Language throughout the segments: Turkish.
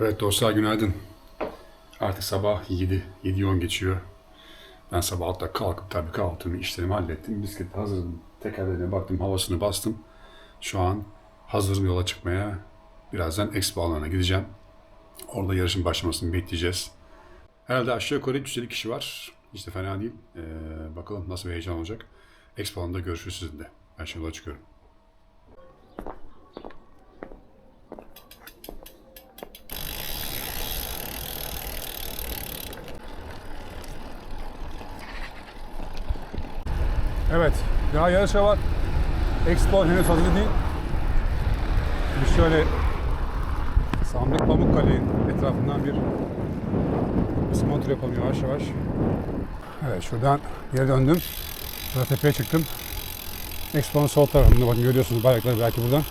Evet dostlar günaydın. Artık sabah 7, 7 geçiyor. Ben sabah altta kalkıp tabii kahvaltımı, işlerimi hallettim. Bisiklet hazırladım. Tekerlerine baktım, havasını bastım. Şu an hazırım yola çıkmaya. Birazdan expo alanına gideceğim. Orada yarışın başlamasını bekleyeceğiz. Herhalde aşağı yukarı 350 kişi var. Hiç de fena değil. Ee, bakalım nasıl bir heyecan olacak. Expo alanında görüşürüz sizinle. Ben şimdi yola çıkıyorum. Evet, daha yarışa var. Expo henüz hazır değil. Biz şöyle Sandık Pamukkale'nin etrafından bir turu yapalım yavaş yavaş. Evet, şuradan geri döndüm. Burada tepeye çıktım. Expo'nun sol tarafında bakın görüyorsunuz bayrakları belki buradan.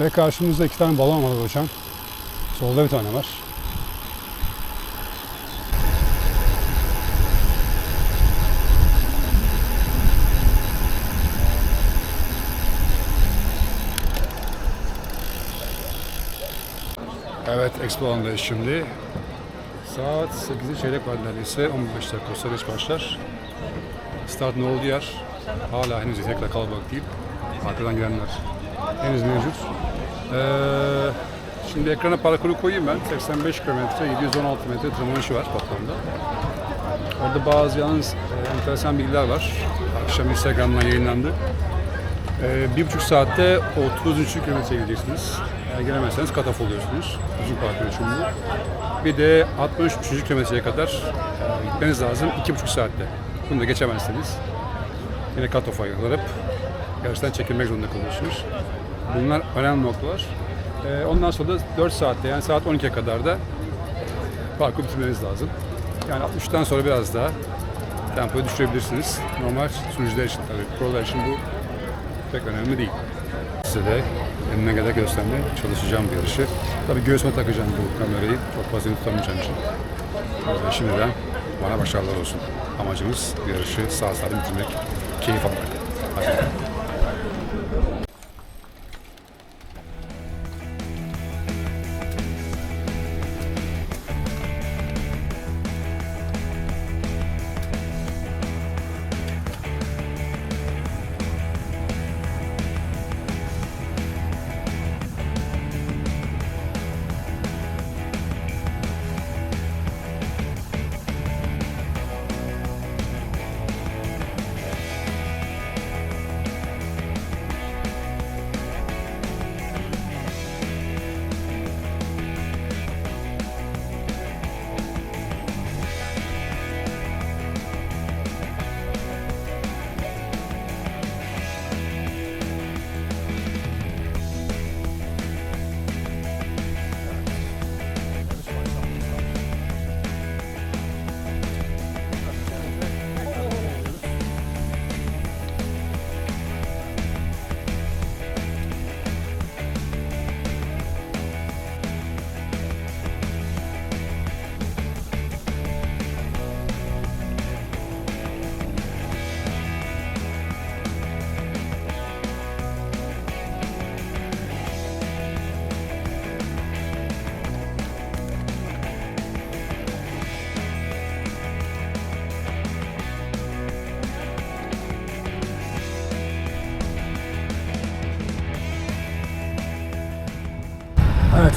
Ve karşımızda iki tane balon var uçan. Solda bir tane var. Evet, Expo alanındayız şimdi. Saat 8'i çeyrek var neredeyse. 15 dakika sonra geç başlar. Startın olduğu yer hala henüz yetenekle kalabalık değil. Arkadan gelenler henüz mevcut. Ee, şimdi ekrana parkuru koyayım ben. 85 kilometre, 716 metre tırmanışı var toplamda. Orada bazı yalnız e, enteresan bilgiler var. Akşam Instagram'dan yayınlandı. Ee, bir buçuk saatte 33. kilometreye gideceksiniz. Eğer gelemezseniz kataf oluyorsunuz. Uzun parkur bu. Bir de 63. kilometreye kadar e, gitmeniz lazım iki buçuk saatte. Bunu da geçemezseniz yine cut-off'a ayrılıp yarıştan çekilmek zorunda kalıyorsunuz. Bunlar önemli noktalar. Ee, ondan sonra da 4 saatte yani saat 12'ye kadar da parkur bitirmeniz lazım. Yani 63'ten sonra biraz daha tempoyu düşürebilirsiniz. Normal sürücüler için tabii. Prolar için bu pek önemli değil. Size de eline kadar göstermeye çalışacağım bir yarışı. Tabii göğsüme takacağım bu kamerayı. Çok fazla tutamayacağım için. Yüzden şimdiden bana başarılar olsun. Amacımız yarışı sağ salim bitirmek, keyif almak. Hadi.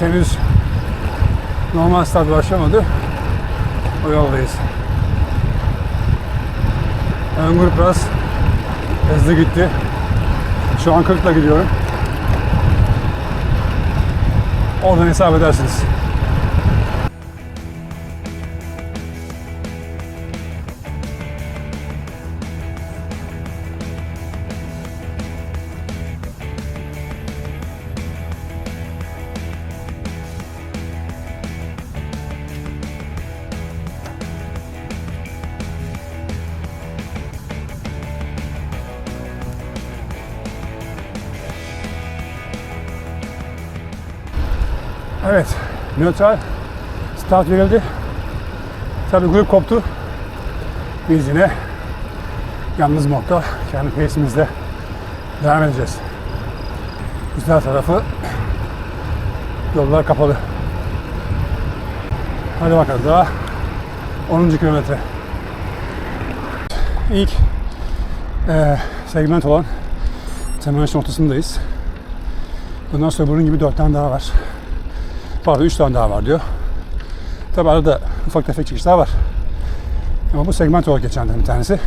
Evet henüz normal start başlamadı. O yoldayız. Ön grup biraz hızlı gitti. Şu an 40'la gidiyorum. Oradan hesap edersiniz. Evet, nötral start verildi. Tabii grup koptu. Biz yine yalnız modda kendi pace'imizle devam edeceğiz. Güzel tarafı yollar kapalı. Hadi bakalım daha 10. kilometre. İlk eee segment olan tırmanışın ortasındayız. Bundan sonra bunun gibi 4 tane daha var. Pardon 3 tane daha var diyor. Tabi arada ufak tefek çıkışlar var. Ama bu segment olarak geçenlerin bir tanesi.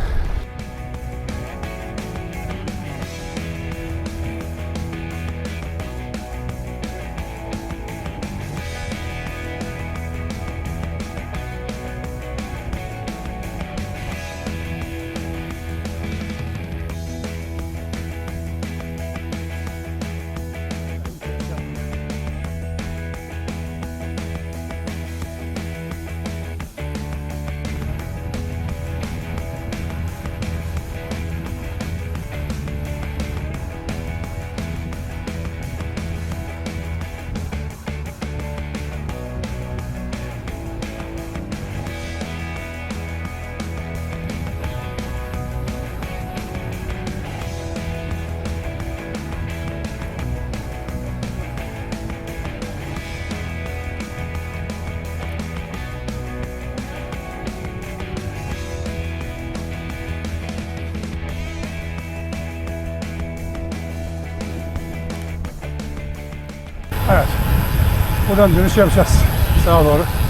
Buradan dönüş yapacağız. Sağa doğru.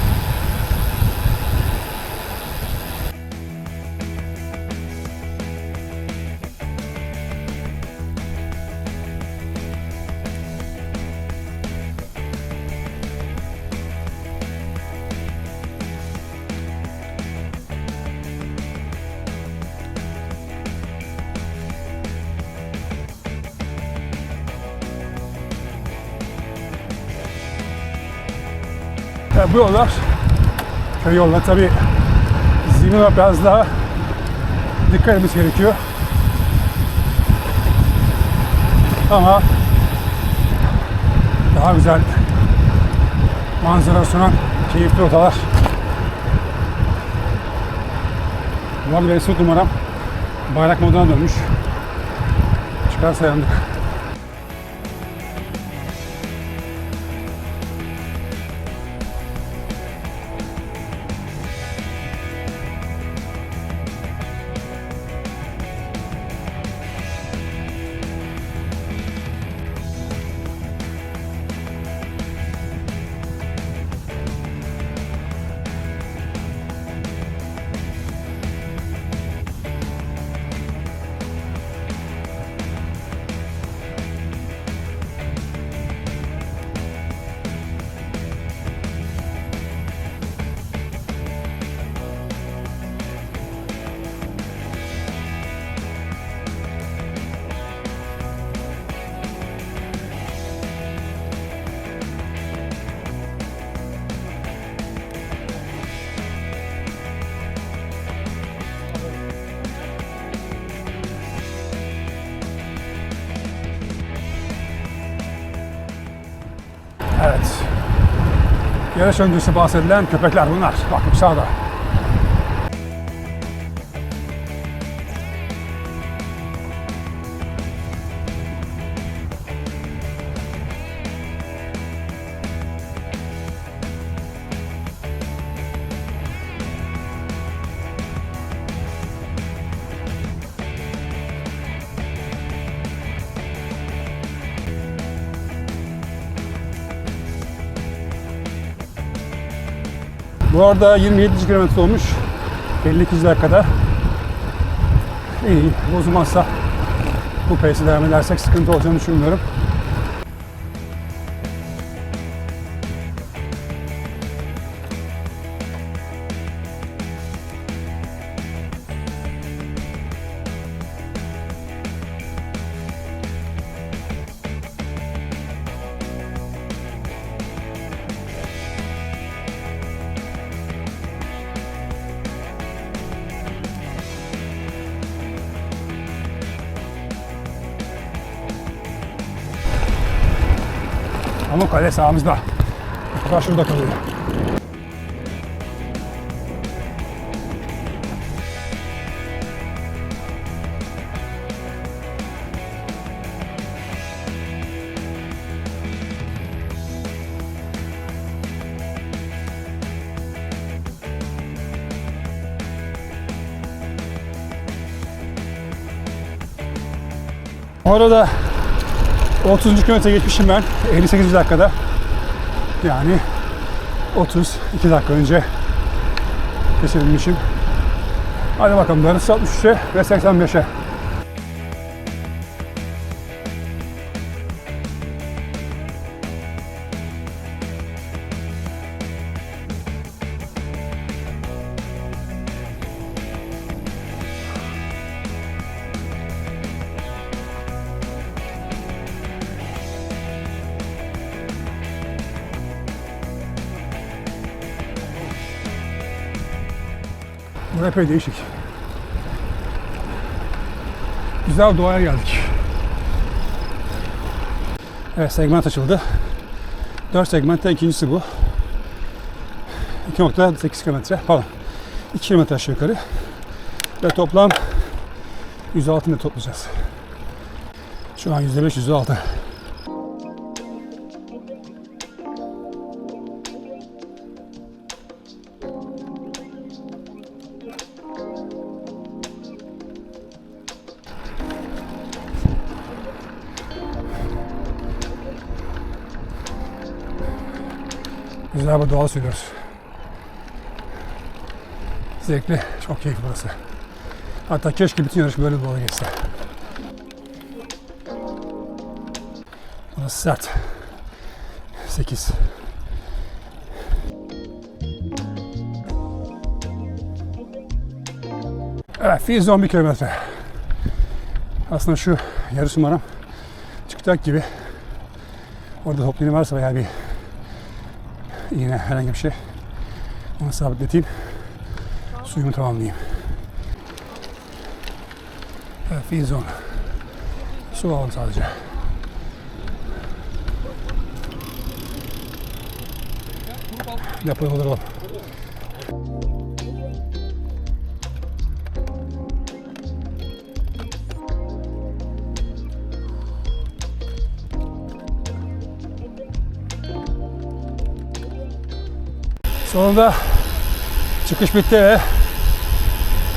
Yani bu yollar köy yolları tabi zemin biraz daha dikkat etmesi gerekiyor. Ama daha güzel manzara sunan keyifli arada benim sırt numaram bayrak moduna dönmüş. Çıkarsa yandık. Yarış öncesi bahsedilen köpekler bunlar. Bakın sağda. Bu arada 27. kilometre olmuş. 52 dakikada. İyi, bozulmazsa bu pace'e devam edersek sıkıntı olacağını düşünmüyorum. Ama kale sağımızda. Hatta şurada kalıyor. Orada 30. kilometre geçmişim ben 58 dakikada. Yani 32 dakika önce geçebilmişim. Hadi bakalım darısı 63'e ve 85'e. Epey değişik. Güzel doğaya geldik. Evet segment açıldı. 4 segmentten ikincisi bu. 2.8 kilometre pardon 2 kilometre aşağı yukarı. Ve toplam 106 metre toplayacağız. Şu an %5 %6. Bir doğal sürüyoruz. Zevkli, çok keyifli burası. Hatta keşke bütün yarış böyle doğal geçse. Burası sert. 8. Evet, fiil zone 1 kilometre. Aslında şu yarış numaram çıkacak gibi. Orada toplayın varsa veya bir iğne herhangi bir şey. Onu sabitleteyim. Suyumu tamamlayayım. Evet, fiil zone. Su alalım sadece. Depoyu dolduralım. Sonunda çıkış bitti ve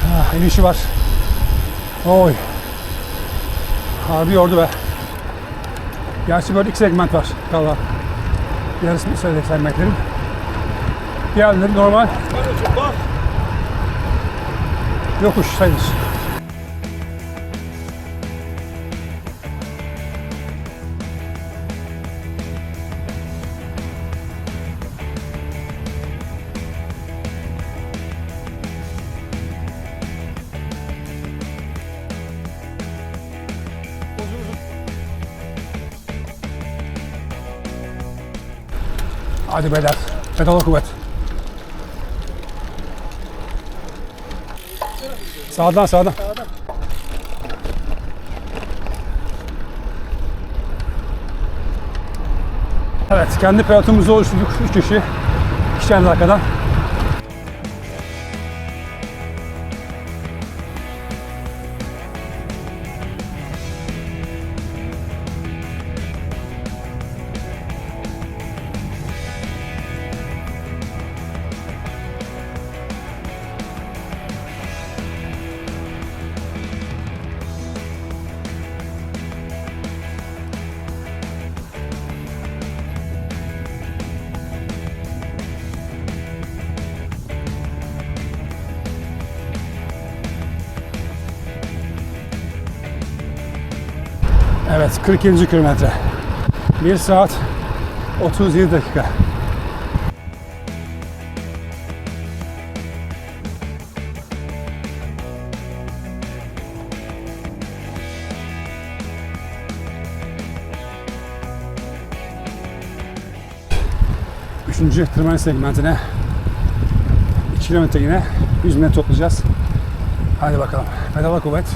ah, inişi var. Oy. Harbi yordu be. Gerçi böyle iki segment var. Valla. Yarısını söyledik segmentlerin. Diğerleri normal. Yokuş sayılır. Hadi beyler. Pedala kuvvet. Sağdan sağdan. Evet, kendi pelotumuzu oluşturduk. 3 kişi. İki tane arkadan. Evet, 42. kilometre. 1 saat 37 dakika. Üçüncü tırmanış segmentine 2 kilometre yine 100 metre toplayacağız. Hadi bakalım. Pedala kuvvet.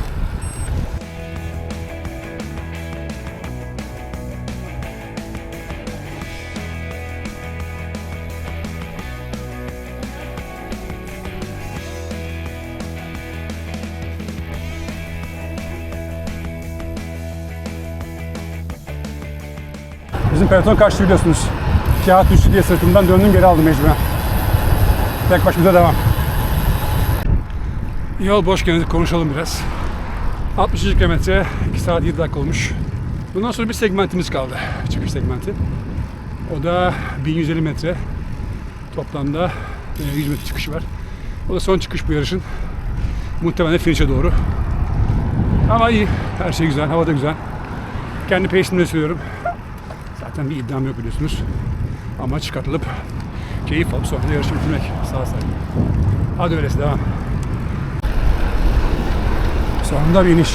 Peloton kaçtı biliyorsunuz. Kağıt düştü diye sırtımdan döndüm geri aldım mecburen. Tek başımıza devam. Yol boşken konuşalım biraz. 60 kilometre, 2 saat 7 dakika olmuş. Bundan sonra bir segmentimiz kaldı. Çıkış segmenti. O da 1150 metre. Toplamda e, 100 metre çıkışı var. O da son çıkış bu yarışın. Muhtemelen finish'e doğru. Ama iyi. Her şey güzel. Hava da güzel. Kendi pace'imle sürüyorum. Zaten bir iddiam yok biliyorsunuz. Ama çıkartılıp keyif alıp sonra yarışı bitirmek. Sağ salim. Hadi öyleyse devam. Sonunda bir iniş.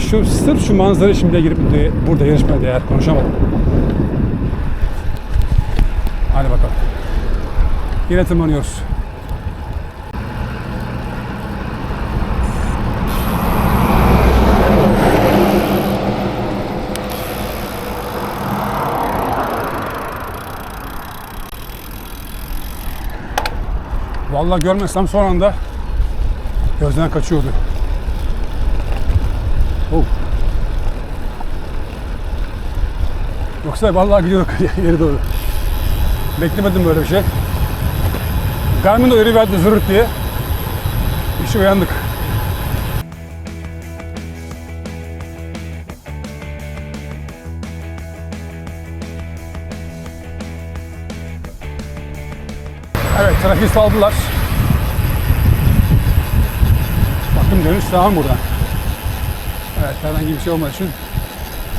Yani şu sırf şu manzara şimdi girip burada yarışmaya değer konuşamadım. Hadi bakalım. Yine tırmanıyoruz. Vallahi görmesem son anda gözden kaçıyordu. Oh. Yoksa vallahi gidiyorduk yere doğru. Beklemedim böyle bir şey. Garmin de uyarı verdi zırhıt diye. İşe uyandık. Evet trafiği saldılar. Bakın dönüş sağ buradan. Evet herhangi bir şey olmadığı için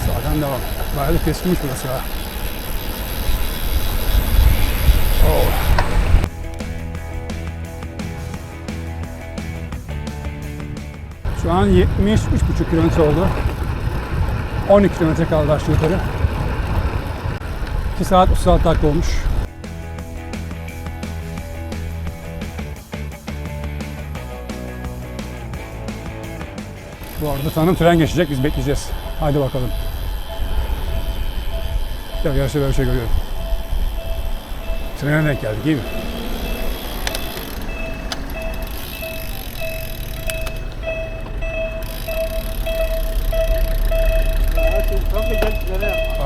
sağdan devam. Bayağı da keskinmiş burası ha. Oh. Şu an 73,5 kilometre oldu. 12 kilometre kaldı aşağı yukarı. 2 saat 36 dakika olmuş. Bu arada tanım tren geçecek biz bekleyeceğiz. Haydi bakalım. Ya yarışta böyle bir şey görüyorum. Trene denk geldik iyi mi?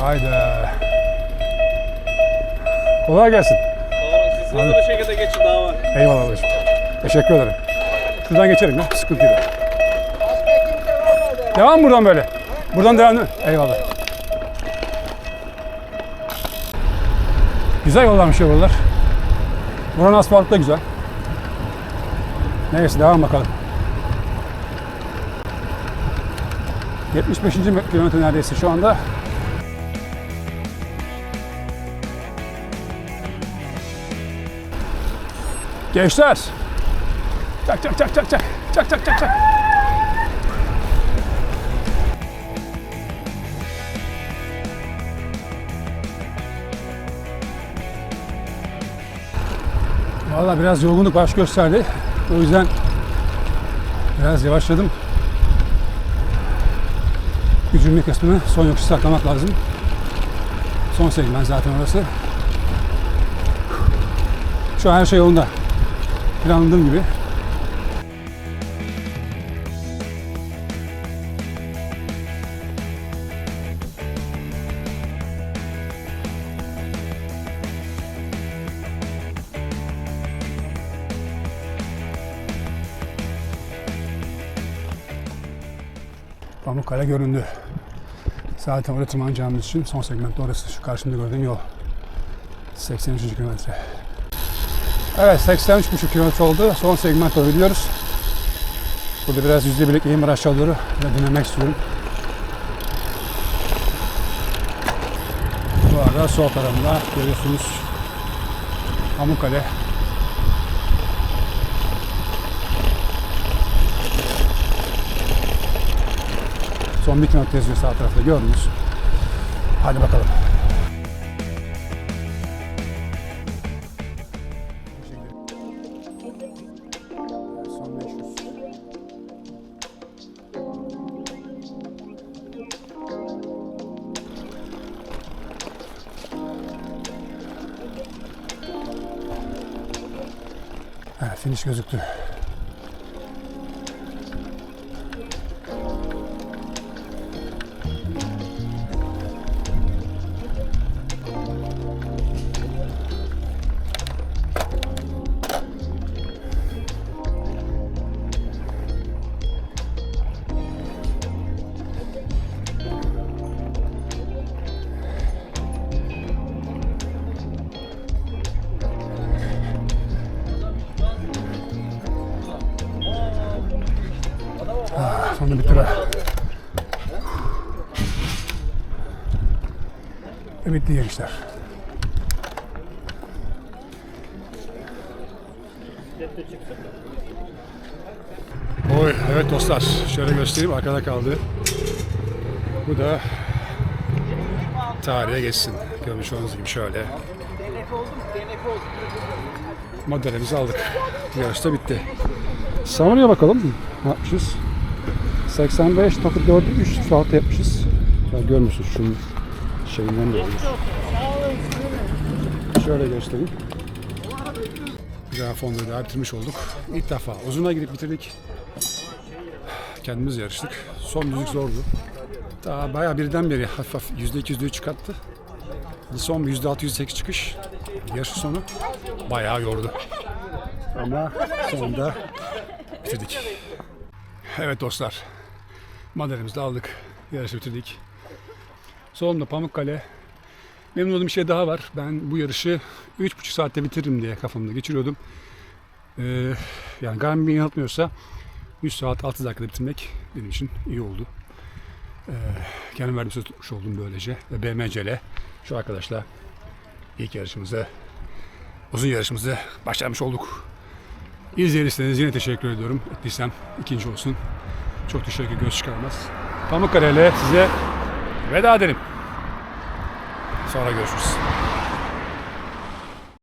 Haydi. Kolay gelsin. Siz hızlı bir şekilde geçin daha var. Eyvallah babacığım. Teşekkür ederim. Şuradan geçelim ya. Sıkıntı yok. Devam buradan böyle. Buradan devam? Eyvallah. Güzel yollarmış ya buralar. Buranın asfaltı da güzel. Neyse devam bakalım. 75. kilometre neredeyse şu anda. Gençler. Çak çak çak çak çak. Çak çak çak çak. Valla biraz yorgunluk baş gösterdi. O yüzden biraz yavaşladım. Gücümlü kısmını son yokuşu saklamak lazım. Son segment zaten orası. Şu an her şey yolunda. Planladığım gibi. Göründü. Zaten oraya tırmanacağımız için son segment orası. Şu karşımda gördüğüm yol. 83. kilometre. Evet 83,5 kilometre oldu. Son segment doğru gidiyoruz. Burada biraz yüzde birlik eğim aşağı doğru. Ve dinlemek istiyorum. Bu arada sol tarafında görüyorsunuz Pamukkale. Son bir kilometre yazıyor sağ tarafta gördünüz. Hadi bakalım. Son 500. Evet, finish gözüktü. Gençler. Oy, evet dostlar. Şöyle göstereyim. Arkada kaldı. Bu da tarihe geçsin. Görmüş olduğunuz gibi şöyle. Modelimizi aldık. Yarış da bitti. Samarya'ya bakalım. Ne yapmışız? 85.4'ü 3 saat yapmışız. Ya görmüşsünüz şunun şeyinden de. Şöyle göstereyim. Güzel fonları daha bitirmiş olduk. İlk defa uzuna gidip bitirdik. Kendimiz yarıştık. Son düzlük zordu. Daha bayağı birden beri hafif hafif yüzde iki yüzde üç çıkarttı. Son yüzde altı yüzde sekiz çıkış. Yarış sonu bayağı yordu. Ama sonunda bitirdik. Evet dostlar. Madalimizi de aldık. Yarışı bitirdik. Sonunda Pamukkale. Memnun olduğum bir şey daha var. Ben bu yarışı 3,5 saatte bitiririm diye kafamda geçiriyordum. Ee, yani Garmin beni yanıltmıyorsa 3 saat 6 dakikada bitirmek benim için iyi oldu. Ee, kendim verdiğim söz tutmuş oldum böylece. Ve BMC'le şu arkadaşla ilk yarışımızı, uzun yarışımızı başlamış olduk. İzlediyseniz yine teşekkür ediyorum. Ettiysem ikinci olsun. Çok teşekkür göz çıkarmaz. Pamukkale ile size veda edelim. Sonra görüşürüz.